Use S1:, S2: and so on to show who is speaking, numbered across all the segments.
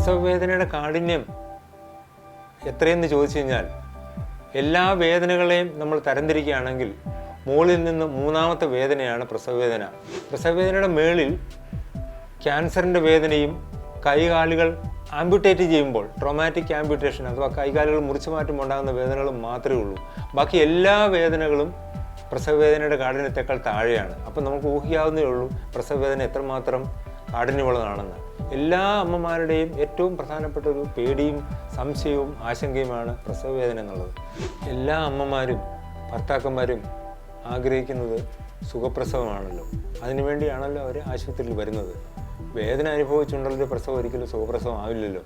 S1: പ്രസവ വേദനയുടെ കാഠിന്യം എത്രയെന്ന് ചോദിച്ചു കഴിഞ്ഞാൽ എല്ലാ വേദനകളെയും നമ്മൾ തരംതിരിക്കുകയാണെങ്കിൽ മുകളിൽ നിന്ന് മൂന്നാമത്തെ വേദനയാണ് പ്രസവവേദന. പ്രസവവേദനയുടെ പ്രസവ വേദനയുടെ മേളിൽ ക്യാൻസറിന്റെ വേദനയും കൈകാലുകൾ ആംബ്യൂട്ടേറ്റ് ചെയ്യുമ്പോൾ ട്രോമാറ്റിക് ആംബ്യൂട്ടേഷൻ അഥവാ കൈകാലുകൾ മുറിച്ചു മാറ്റുമ്പോൾ ഉണ്ടാകുന്ന വേദനകളും മാത്രമേ ഉള്ളൂ. ബാക്കി എല്ലാ വേദനകളും പ്രസവവേദനയുടെ കാഠിന്യത്തെക്കാൾ താഴെയാണ്. അപ്പം നമുക്ക് ഊഹിക്കാവുന്നേ ഉള്ളൂ പ്രസവ വേദന എത്രമാത്രം കാഠിന്യമുള്ളതാണെന്ന്. എല്ലാ അമ്മമാരുടെയും ഏറ്റവും പ്രധാനപ്പെട്ട ഒരു പേടിയും സംശയവും ആശങ്കയുമാണ് പ്രസവ വേദന എന്നുള്ളത്. എല്ലാ അമ്മമാരും ഭർത്താക്കന്മാരും ആഗ്രഹിക്കുന്നത് സുഖപ്രസവമാണല്ലോ. അതിനുവേണ്ടിയാണല്ലോ അവർ ആശുപത്രിയിൽ വരുന്നത്. വേദന അനുഭവിച്ചുകൊണ്ടുള്ള പ്രസവം ഒരിക്കലും സുഖപ്രസവം ആവില്ലല്ലോ.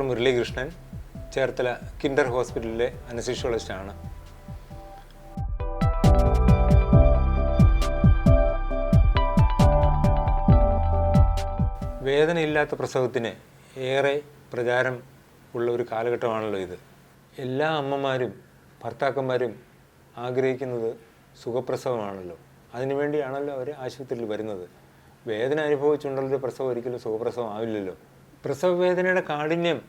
S1: ഡോക്ടർ മുരളീകൃഷ്ണൻ ചേർത്തല കിൻഡർ ഹോസ്പിറ്റലിലെ അനസിഷ്യോളജിസ്റ്റാണ് വേദനയില്ലാത്ത പ്രസവത്തിന് ഏറെ പ്രചാരം ഉള്ള ഒരു കാലഘട്ടമാണല്ലോ ഇത്. എല്ലാ അമ്മമാരും ഭർത്താക്കന്മാരും ആഗ്രഹിക്കുന്നത് സുഖപ്രസവമാണല്ലോ. അതിനുവേണ്ടിയാണല്ലോ അവർ ആശുപത്രിയിൽ വരുന്നത്. വേദന അനുഭവിച്ചുകൊണ്ടുള്ള പ്രസവം ഒരിക്കലും സുഖപ്രസവം ആവില്ലല്ലോ. പ്രസവ വേദനയുടെ കാഠിന്യം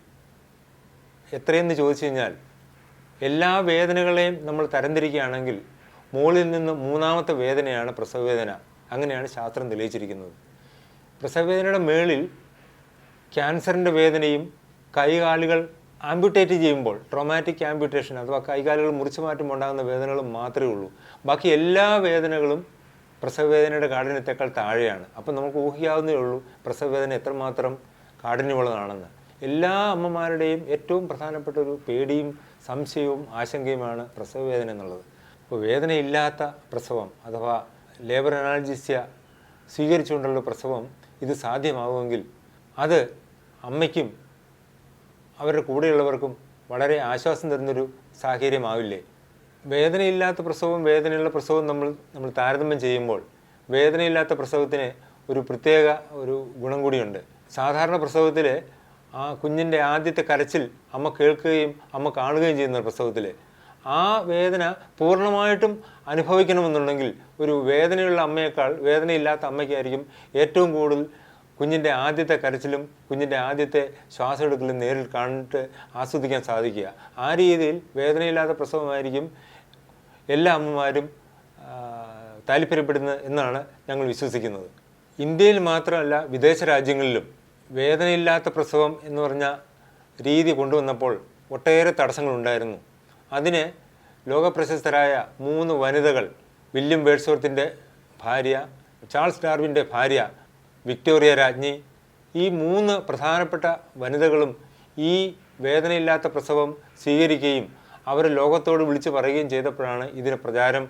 S1: എത്രയെന്ന് ചോദിച്ചു കഴിഞ്ഞാൽ എല്ലാ വേദനകളെയും നമ്മൾ തരംതിരിക്കുകയാണെങ്കിൽ മുകളിൽ നിന്ന് മൂന്നാമത്തെ വേദനയാണ് പ്രസവ വേദന അങ്ങനെയാണ് ശാസ്ത്രം തെളിയിച്ചിരിക്കുന്നത്. പ്രസവ വേദനയുടെ മേളിൽ ക്യാൻസറിന്റെ വേദനയും കൈകാലുകൾ ആംബ്യൂട്ടേറ്റ് ചെയ്യുമ്പോൾ ട്രോമാറ്റിക് ആംബ്യൂട്ടേഷൻ അഥവാ കൈകാലുകൾ മുറിച്ചു മാറ്റുമ്പോൾ ഉണ്ടാകുന്ന വേദനകളും മാത്രമേ ഉള്ളൂ. ബാക്കി എല്ലാ വേദനകളും പ്രസവ വേദനയുടെ കാഠിന്യത്തെക്കാൾ താഴെയാണ്. അപ്പം നമുക്ക് ഊഹിക്കാവുന്നേ ഉള്ളൂ പ്രസവ വേദന എത്രമാത്രം കാഠിന്യമുള്ളതാണെന്ന്. എല്ലാ അമ്മമാരുടെയും ഏറ്റവും പ്രധാനപ്പെട്ട ഒരു പേടിയും സംശയവും ആശങ്കയുമാണ് പ്രസവ വേദന എന്നുള്ളത്. അപ്പോൾ വേദനയില്ലാത്ത പ്രസവം അഥവാ ലേബർ അനാൾജിസ്യ സ്വീകരിച്ചുകൊണ്ടുള്ള പ്രസവം ഇത് സാധ്യമാകുമെങ്കിൽ അത് അമ്മയ്ക്കും അവരുടെ കൂടെയുള്ളവർക്കും വളരെ ആശ്വാസം തരുന്നൊരു സാഹചര്യമാവില്ലേ? വേദനയില്ലാത്ത പ്രസവവും വേദനയുള്ള പ്രസവവും നമ്മൾ നമ്മൾ താരതമ്യം ചെയ്യുമ്പോൾ വേദനയില്ലാത്ത പ്രസവത്തിന് ഒരു പ്രത്യേക ഒരു ഗുണം കൂടിയുണ്ട്. സാധാരണ പ്രസവത്തിൽ ആ കുഞ്ഞിന്റെ ആദ്യത്തെ കരച്ചിൽ അമ്മ കേൾക്കുകയും അമ്മ കാണുകയും ചെയ്യുന്ന പ്രസവത്തിൽ ആ വേദന പൂർണമായിട്ടും അനുഭവിക്കണമെന്നുണ്ടെങ്കിൽ ഒരു വേദനയുള്ള അമ്മയേക്കാൾ വേദനയില്ലാത്ത അമ്മയ്ക്കായിരിക്കും ഏറ്റവും കൂടുതൽ കുഞ്ഞിന്റെ ആദ്യത്തെ കരച്ചിലും കുഞ്ഞിന്റെ ആദ്യത്തെ ശ്വാസം എടുക്കലും നേരിൽ കണ്ടിട്ട് ആസ്വദിക്കാൻ സാധിക്കുക. ആ രീതിയിൽ വേദനയില്ലാത്ത പ്രസവമായിരിക്കും എല്ലാ അമ്മമാരും താല്പര്യപ്പെടുന്നത് എന്നാണ് ഞങ്ങൾ വിശ്വസിക്കുന്നത്. ഇന്ത്യയിൽ മാത്രമല്ല വിദേശ രാജ്യങ്ങളിലും വേദനയില്ലാത്ത പ്രസവം എന്ന് പറഞ്ഞ രീതി കൊണ്ടുവന്നപ്പോൾ ഒട്ടേറെ തടസ്സങ്ങളുണ്ടായിരുന്നു. അതിന് ലോകപ്രശസ്തരായ മൂന്ന് വനിതകൾ വില്യം വേഡ്സ്വർത്തിന്റെ ഭാര്യ ചാൾസ് ഡാർവിന്റെ ഭാര്യ വിക്ടോറിയ രാജ്ഞി ഈ മൂന്ന് പ്രധാനപ്പെട്ട വനിതകളും ഈ വേദനയില്ലാത്ത പ്രസവം സ്വീകരിക്കുകയും അവർ ലോകത്തോട് വിളിച്ചു പറയുകയും ചെയ്തപ്പോഴാണ് ഇതിന് പ്രചാരം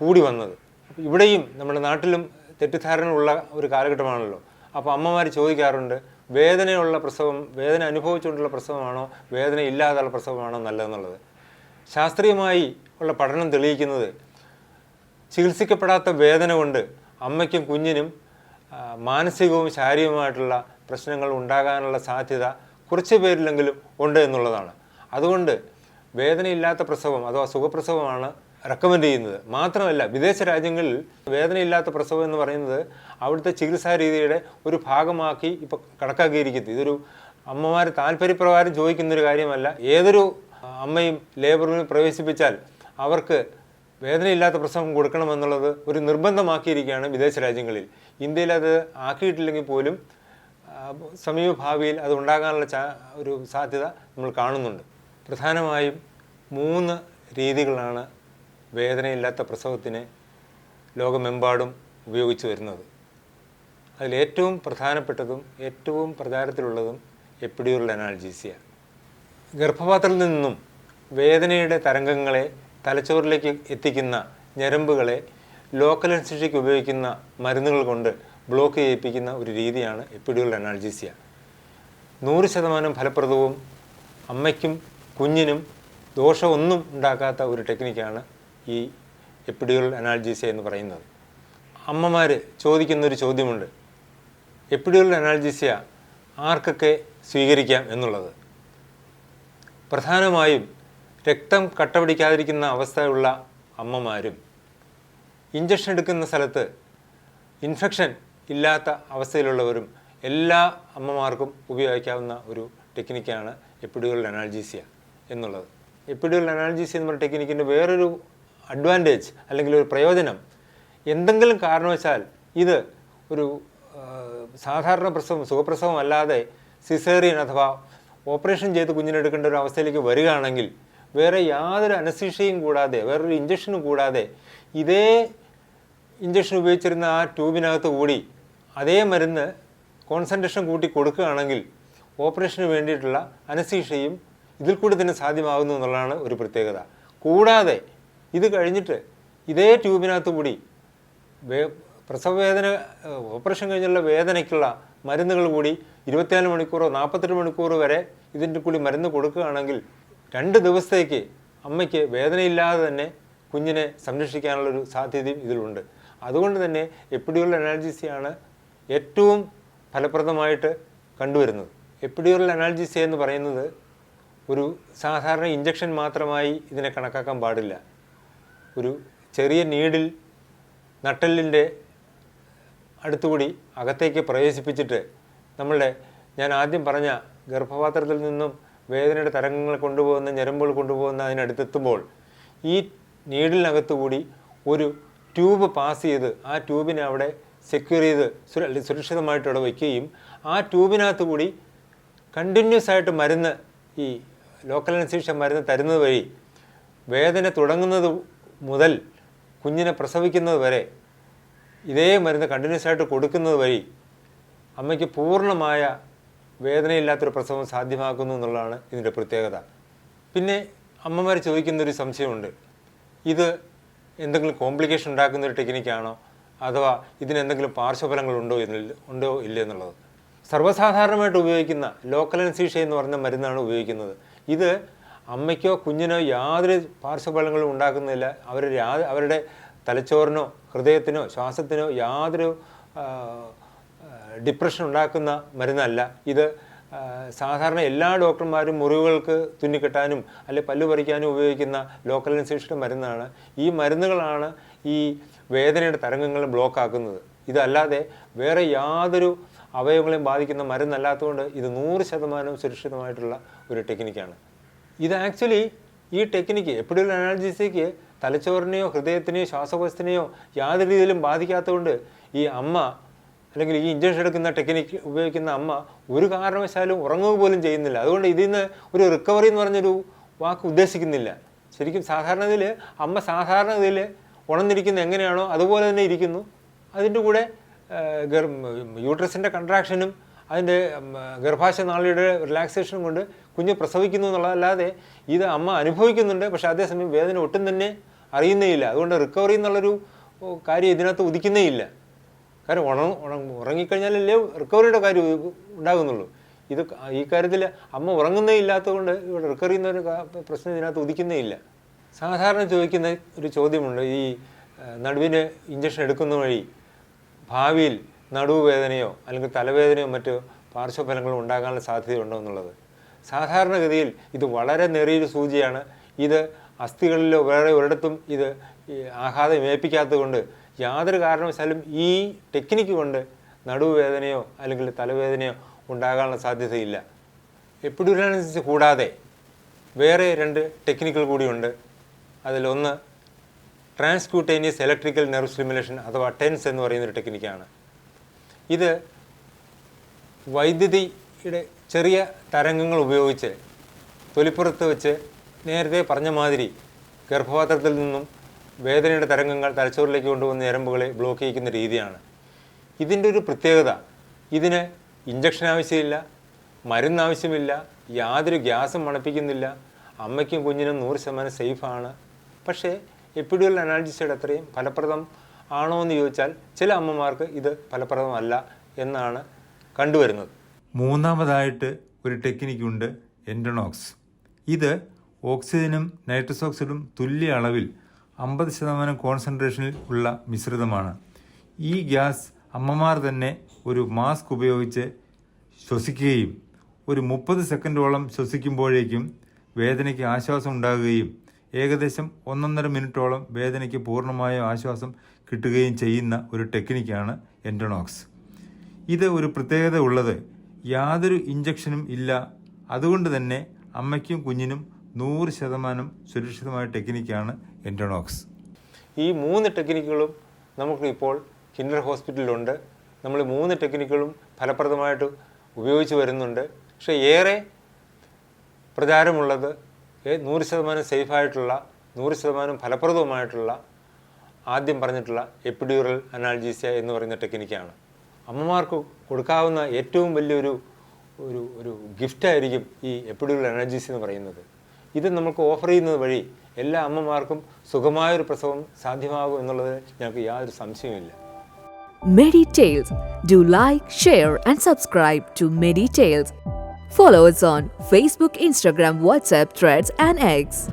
S1: കൂടി വന്നത്. ഇവിടെയും നമ്മുടെ നാട്ടിലും തെറ്റിദ്ധാരണ ഉള്ള ഒരു കാലഘട്ടമാണല്ലോ. അപ്പോൾ അമ്മമാർ ചോദിക്കാറുണ്ട് വേദനയുള്ള പ്രസവം വേദന അനുഭവിച്ചുകൊണ്ടുള്ള പ്രസവമാണോ വേദന ഇല്ലാതെയുള്ള പ്രസവമാണോ നല്ലതെന്നുള്ളത്. ശാസ്ത്രീയമായി ഉള്ള പഠനം തെളിയിക്കുന്നത് ചികിത്സിക്കപ്പെടാത്ത വേദന കൊണ്ട് അമ്മയ്ക്കും കുഞ്ഞിനും മാനസികവും ശാരീരികവുമായിട്ടുള്ള പ്രശ്നങ്ങൾ ഉണ്ടാകാനുള്ള സാധ്യത കുറച്ച് പേരിലെങ്കിലും ഉണ്ട് എന്നുള്ളതാണ്. അതുകൊണ്ട് വേദനയില്ലാത്ത പ്രസവം അഥവാ സുഖപ്രസവമാണ് റെക്കമെൻഡ് ചെയ്യുന്നത്. മാത്രമല്ല വിദേശ രാജ്യങ്ങളിൽ വേദനയില്ലാത്ത പ്രസവം എന്ന് പറയുന്നത് അവിടുത്തെ ചികിത്സാ രീതിയുടെ ഒരു ഭാഗമാക്കി ഇപ്പോൾ കണക്കാക്കിയിരിക്കുന്നത് ഇതൊരു അമ്മമാർ താല്പര്യപ്രകാരം ചോദിക്കുന്നൊരു കാര്യമല്ല. ഏതൊരു അമ്മയും ലേബറിൽ പ്രവേശിപ്പിച്ചാൽ അവർക്ക് വേദനയില്ലാത്ത പ്രസവം കൊടുക്കണമെന്നുള്ളത് ഒരു നിർബന്ധമാക്കിയിരിക്കുകയാണ് വിദേശ രാജ്യങ്ങളിൽ. ഇന്ത്യയിൽ അത് ആക്കിയിട്ടില്ലെങ്കിൽ പോലും സമീപഭാവിയിൽ അത് ഉണ്ടാകാനുള്ള ഒരു സാധ്യത നമ്മൾ കാണുന്നുണ്ട്. പ്രധാനമായും മൂന്ന് രീതികളാണ് വേദനയില്ലാത്ത പ്രസവത്തിന് ലോകമെമ്പാടും ഉപയോഗിച്ചു വരുന്നത്. അതിലേറ്റവും പ്രധാനപ്പെട്ടതും ഏറ്റവും പ്രചാരത്തിലുള്ളതും എപ്പിഡ്യൂറൽ അനാൾജീസിയ ഗർഭപാത്രത്തിൽ നിന്നും വേദനയുടെ തരംഗങ്ങളെ തലച്ചോറിലേക്ക് എത്തിക്കുന്ന ഞരമ്പുകളെ ലോക്കൽ അനസ്തേഷ്യയ്ക്ക് ഉപയോഗിക്കുന്ന മരുന്നുകൾ കൊണ്ട് ബ്ലോക്ക് ചെയ്യിപ്പിക്കുന്ന ഒരു രീതിയാണ് എപ്പിഡ്യൂറൽ അനാൾജീസിയ നൂറ് ശതമാനം ഫലപ്രദവും അമ്മയ്ക്കും കുഞ്ഞിനും ദോഷമൊന്നും ഉണ്ടാക്കാത്ത ഒരു ടെക്നിക്കാണ് ഈ എപ്പിഡിയൽ അനാൾജീസിയ എന്ന് പറയുന്നത്. അമ്മമാർ ചോദിക്കുന്നൊരു ചോദ്യമുണ്ട്. എപ്പിഡിയൽ അനാൾജീസിയ ആർക്കൊക്കെ സ്വീകരിക്കാം എന്നുള്ളത്? പ്രധാനമായും രക്തം കട്ടപിടിക്കാതിരിക്കുന്ന അവസ്ഥയുള്ള അമ്മമാരും ഇഞ്ചക്ഷൻ എടുക്കുന്ന സ്ഥലത്ത് ഇൻഫെക്ഷൻ ഇല്ലാത്ത അവസ്ഥയിലുള്ളവരും എല്ലാ അമ്മമാർക്കും ഉപയോഗിക്കാവുന്ന ഒരു ടെക്നിക്കാണ് എപ്പിഡിയൽ അനാൾജീസിയ. എന്നുള്ളത്. എപ്പിഡ്യൂൽ അനാലിസിസ് എന്ന് പറഞ്ഞ ടെക്നിക്കിന്റെ വേറൊരു അഡ്വാന്റേജ് അല്ലെങ്കിൽ ഒരു പ്രയോജനം എന്തെങ്കിലും കാരണവശാൽ ഇത് ഒരു സാധാരണ പ്രസവം സുഖപ്രസവം അല്ലാതെ സിസേറിയൻ അഥവാ ഓപ്പറേഷൻ ചെയ്ത് കുഞ്ഞിനെടുക്കേണ്ട ഒരു അവസ്ഥയിലേക്ക് വരികയാണെങ്കിൽ വേറെ യാതൊരു അനസ്തീഷയും കൂടാതെ വേറൊരു ഇഞ്ചക്ഷനും കൂടാതെ ഇതേ ഇഞ്ചക്ഷൻ ഉപയോഗിച്ചിരുന്ന ആ ട്യൂബിനകത്ത് കൂടി അതേ മരുന്ന് കോൺസെൻട്രേഷൻ കൂട്ടി കൊടുക്കുകയാണെങ്കിൽ ഓപ്പറേഷന് വേണ്ടിയിട്ടുള്ള അനസ്തീഷയും ഇതിൽ കൂടി തന്നെ സാധ്യമാകുന്നു എന്നുള്ളതാണ് ഒരു പ്രത്യേകത. കൂടാതെ ഇത് കഴിഞ്ഞിട്ട് ഇതേ ട്യൂബിനകത്ത് കൂടി പ്രസവവേദന ഓപ്പറേഷൻ കഴിഞ്ഞുള്ള വേദനയ്ക്കുള്ള മരുന്നുകൾ കൂടി ഇരുപത്തിനാല് മണിക്കൂറോ നാൽപ്പത്തെട്ട് മണിക്കൂറോ വരെ ഇതിന്റെ കൂടി മരുന്ന് കൊടുക്കുകയാണെങ്കിൽ രണ്ട് ദിവസത്തേക്ക് അമ്മയ്ക്ക് വേദനയില്ലാതെ തന്നെ കുഞ്ഞിനെ സംരക്ഷിക്കാനുള്ളൊരു സാധ്യതയും ഇതിലുണ്ട്. അതുകൊണ്ട് തന്നെ എപ്പിഡ്യൂറൽ അനാൽജീസിയാണ് ഏറ്റവും ഫലപ്രദമായിട്ട് കണ്ടുവരുന്നത്. എപ്പിഡ്യൂറൽ അനാൽജീസിയ എന്ന് പറയുന്നത് ഒരു സാധാരണ ഇഞ്ചക്ഷൻ മാത്രമായി ഇതിനെ കണക്കാക്കാൻ പാടില്ല. ഒരു ചെറിയ നീഡിൽ നട്ടെല്ലിന്റെ അടുത്തുകൂടി അകത്തേക്ക് പ്രവേശിപ്പിച്ചിട്ട് നമ്മളുടെ ഞാൻ ആദ്യം പറഞ്ഞ ഗർഭപാത്രത്തിൽ നിന്നും വേദനയുടെ തരംഗങ്ങൾ കൊണ്ടുപോകുന്ന ഞരമ്പുകൾ കൊണ്ടുപോകുന്ന അതിനടുത്തെത്തുമ്പോൾ ഈ നീഡിലിനകത്തുകൂടി ഒരു ട്യൂബ് പാസ് ചെയ്ത് ആ ട്യൂബിനെ അവിടെ സെക്യൂർ ചെയ്ത് സുരക്ഷിതമായിട്ട് അവിടെ വയ്ക്കുകയും ആ ട്യൂബിനകത്ത് കൂടി കണ്ടിന്യൂസ് ആയിട്ട് മരുന്ന് ഈ ലോക്കൽ അനസ്തീഷ്യ മരുന്ന് തരുന്നത് വഴി വേദന തുടങ്ങുന്നത് മുതൽ കുഞ്ഞിനെ പ്രസവിക്കുന്നത് വരെ ഇതേ മരുന്ന് കണ്ടിന്യൂസ് ആയിട്ട് കൊടുക്കുന്നത് വഴി അമ്മയ്ക്ക് പൂർണമായ വേദനയില്ലാത്തൊരു പ്രസവം സാധ്യമാക്കുന്നു എന്നുള്ളതാണ് ഇതിന്റെ പ്രത്യേകത. പിന്നെ അമ്മമാർ ചോദിക്കുന്നൊരു സംശയമുണ്ട്. ഇത് എന്തെങ്കിലും കോംപ്ലിക്കേഷൻ ഉണ്ടാക്കുന്ന ഒരു ടെക്നിക്കാണോ അഥവാ ഇതിന് എന്തെങ്കിലും പാർശ്വഫലങ്ങളുണ്ടോ എന്നില്ല ഉണ്ടോ ഇല്ല എന്നുള്ളത്. സർവസാധാരണമായിട്ട് ഉപയോഗിക്കുന്ന ലോക്കൽ അനസീഷ എന്ന് പറഞ്ഞ മരുന്നാണ് ഉപയോഗിക്കുന്നത്. ഇത് അമ്മയ്ക്കോ കുഞ്ഞിനോ യാതൊരു പാർശ്വഫലങ്ങളും ഉണ്ടാക്കുന്നില്ല. അവർ അവരുടെ തലച്ചോറിനോ ഹൃദയത്തിനോ ശ്വാസത്തിനോ യാതൊരു ഡിപ്രഷൻ ഉണ്ടാക്കുന്ന മരുന്നല്ല. ഇത് സാധാരണ എല്ലാ ഡോക്ടർമാരും മുറിവുകൾക്ക് തുന്നിക്കെട്ടാനും അല്ലെ പല്ല് പറിക്കാനും ഉപയോഗിക്കുന്ന ലോക്കൽ അനസ്തീഷ്യയുടെ മരുന്നാണ്. ഈ മരുന്നുകളാണ് ഈ വേദനയുടെ തരംഗങ്ങൾ ബ്ലോക്കാക്കുന്നത്. ഇതല്ലാതെ വേറെ യാതൊരു അവയവങ്ങളെയും ബാധിക്കുന്ന മരുന്നല്ലാത്തതുകൊണ്ട് ഇത് നൂറ് ശതമാനം സുരക്ഷിതമായിട്ടുള്ള ഒരു ടെക്നിക്കാണ്. ഇത് ആക്ച്വലി ഈ ടെക്നിക്ക് എപ്പോഴും അനാലിസിക്ക് തലച്ചോറിനെയോ ഹൃദയത്തിനെയോ ശ്വാസകോശത്തിനെയോ യാതൊരു രീതിയിലും ബാധിക്കാത്തതുകൊണ്ട് ഈ അമ്മ അല്ലെങ്കിൽ ഈ ഇഞ്ചക്ഷൻ എടുക്കുന്ന ടെക്നിക്ക് ഉപയോഗിക്കുന്ന അമ്മ ഒരു കാരണവശാലും ഉറങ്ങുക പോലും ചെയ്യുന്നില്ല. അതുകൊണ്ട് ഇതിൽ നിന്ന് ഒരു റിക്കവറി എന്ന് പറഞ്ഞൊരു വാക്ക് ഉദ്ദേശിക്കുന്നില്ല. ശരിക്കും സാധാരണതയിൽ അമ്മ സാധാരണതയിൽ ഉണർന്നിരിക്കുന്ന എങ്ങനെയാണോ അതുപോലെ തന്നെ ഇരിക്കുന്നു. അതിന്റെ കൂടെ യൂട്രസിന്റെ കൺട്രാക്ഷനും അതിന്റെ ഗർഭാശയ നാളിയുടെ റിലാക്സേഷനും കൊണ്ട് കുഞ്ഞ് പ്രസവിക്കുന്നു എന്നുള്ളതല്ലാതെ ഇത് അമ്മ അനുഭവിക്കുന്നുണ്ട്. പക്ഷെ അതേസമയം വേദന ഒട്ടും തന്നെ അറിയുന്നേയില്ല. അതുകൊണ്ട് റിക്കവറി എന്നുള്ളൊരു കാര്യം ഇതിനകത്ത് ഉദിക്കുന്നേ ഇല്ല കാരണം ഉണ ഉണ ഉറങ്ങിക്കഴിഞ്ഞാലല്ലേ റിക്കവറിയുടെ കാര്യം ഉണ്ടാകുന്നുള്ളൂ. ഇത് ഈ കാര്യത്തിൽ അമ്മ ഉറങ്ങുന്നേ ഇല്ലാത്തതുകൊണ്ട് ഇവിടെ റിക്കവറി എന്നൊരു പ്രശ്നം ഇതിനകത്ത് ഉദിക്കുന്നേ ഇല്ല സാധാരണ ചോദിക്കുന്ന ഒരു ചോദ്യമുണ്ട്. ഈ നടുവിന് ഇഞ്ചക്ഷൻ എടുക്കുന്ന വഴി ഭാവിയിൽ നടുവുവേദനയോ അല്ലെങ്കിൽ തലവേദനയോ മറ്റ് പാർശ്വഫലങ്ങളോ ഉണ്ടാകാനുള്ള സാധ്യതയുണ്ടോ എന്നുള്ളത്. സാധാരണഗതിയിൽ ഇത് വളരെ നേറിയൊരു സൂചിയാണ്. ഇത് അസ്ഥികളിലോ വേറെ ഒരിടത്തും ഇത് ആഘാതം ഏൽപ്പിക്കാത്തത് കൊണ്ട് യാതൊരു കാരണവശാലും ഈ ടെക്നിക്ക് കൊണ്ട് നടുവുവേദനയോ അല്ലെങ്കിൽ തലവേദനയോ ഉണ്ടാകാനുള്ള സാധ്യതയില്ല. എപ്പിഡുരാനസിസ് കൂടാതെ വേറെ രണ്ട് ടെക്നിക്കുകൾ കൂടിയുണ്ട്. അതിലൊന്ന് ട്രാൻസ്ക്യൂട്ടേനിയസ് ഇലക്ട്രിക്കൽ നെർവ് സ്റ്റിമുലേഷൻ അഥവാ ടെൻസ് എന്ന് പറയുന്ന ഒരു ടെക്നിക്കാണ്. ഇത് വൈദ്യുതിയുടെ ചെറിയ തരംഗങ്ങൾ ഉപയോഗിച്ച് തൊലിപ്പുറത്ത് വെച്ച് നേരത്തെ പറഞ്ഞ മാതിരി ഗർഭപാത്രത്തിൽ നിന്നും വേദനയുടെ തരംഗങ്ങൾ തലച്ചോറിലേക്ക് കൊണ്ടുവന്ന ഞരമ്പുകളെ ബ്ലോക്ക് ചെയ്യിക്കുന്ന രീതിയാണ്. ഇതിന്റെ ഒരു പ്രത്യേകത ഇതിന് ഇഞ്ചക്ഷൻ ആവശ്യമില്ല മരുന്ന് ആവശ്യമില്ല യാതൊരു ഗ്യാസും മണപ്പിക്കുന്നില്ല അമ്മയ്ക്കും കുഞ്ഞിനും നൂറ് ശതമാനം സേഫാണ് പക്ഷേ എപ്പിഡ്യൂറൽ അനാലിസിയുടെ അത്രയും ഫലപ്രദം ആണോ എന്ന് ചോദിച്ചാൽ ചില അമ്മമാർക്ക് ഇത് ഫലപ്രദമല്ല എന്നാണ് കണ്ടുവരുന്നത്.
S2: മൂന്നാമതായിട്ട് ഒരു ടെക്നിക്കുണ്ട് എൻഡണോക്സ് ഇത് ഓക്സിജനും നൈട്രസ് ഓക്സൈഡും തുല്യ അളവിൽ അമ്പത് ശതമാനം കോൺസെൻട്രേഷനിൽ ഉള്ള മിശ്രിതമാണ്. ഈ ഗ്യാസ് അമ്മമാർ തന്നെ ഒരു മാസ്ക് ഉപയോഗിച്ച് ശ്വസിക്കുകയും ഒരു മുപ്പത് സെക്കൻഡോളം ശ്വസിക്കുമ്പോഴേക്കും വേദനയ്ക്ക് ആശ്വാസം ഉണ്ടാകുകയും ഏകദേശം ഒന്നൊന്നര മിനിറ്റോളം വേദനയ്ക്ക് പൂർണമായ ആശ്വാസം കിട്ടുകയും ചെയ്യുന്ന ഒരു ടെക്നിക്കാണ് എൻഡോണോക്സ് ഇത് ഒരു പ്രത്യേകത ഉള്ളത്. യാതൊരു ഇഞ്ചക്ഷനും ഇല്ല. അതുകൊണ്ട് തന്നെ അമ്മയ്ക്കും കുഞ്ഞിനും നൂറ് ശതമാനം സുരക്ഷിതമായ ടെക്നിക്കാണ് എൻഡോണോക്സ്
S1: ഈ മൂന്ന് ടെക്നിക്കുകളും നമുക്ക് ഇപ്പോൾ കിൻഡർ ഹോസ്പിറ്റലിലുണ്ട്. നമ്മൾ മൂന്ന് ടെക്നിക്കുകളും ഫലപ്രദമായിട്ട് ഉപയോഗിച്ച് വരുന്നുണ്ട്. പക്ഷേ ഏറെ പ്രചാരമുള്ളത് നൂറ് ശതമാനം സേഫായിട്ടുള്ള നൂറ് ശതമാനം ഫലപ്രദവുമായിട്ടുള്ള ആദ്യം പറഞ്ഞിട്ടുള്ള എപ്പിഡ്യൂറൽ അനാൽജീസിയ എന്ന് പറയുന്ന ടെക്നിക്കാണ്. അമ്മമാർക്ക് കൊടുക്കാവുന്ന ഏറ്റവും വലിയൊരു ഒരു ഒരു ഗിഫ്റ്റായിരിക്കും ഈ എപ്പിഡ്യൂറൽ അനാൽജീസി എന്ന് പറയുന്നത്. ഇത് നമുക്ക് ഓഫർ ചെയ്യുന്നത് വഴി എല്ലാ അമ്മമാർക്കും സുഖമായൊരു പ്രസവം സാധ്യമാകും എന്നുള്ളത് ഞങ്ങൾക്ക് യാതൊരു സംശയവുമില്ല.
S3: Meditales do like share and subscribe to മെഡി Meditales. Follow us on Facebook, Instagram, WhatsApp, Threads, and X.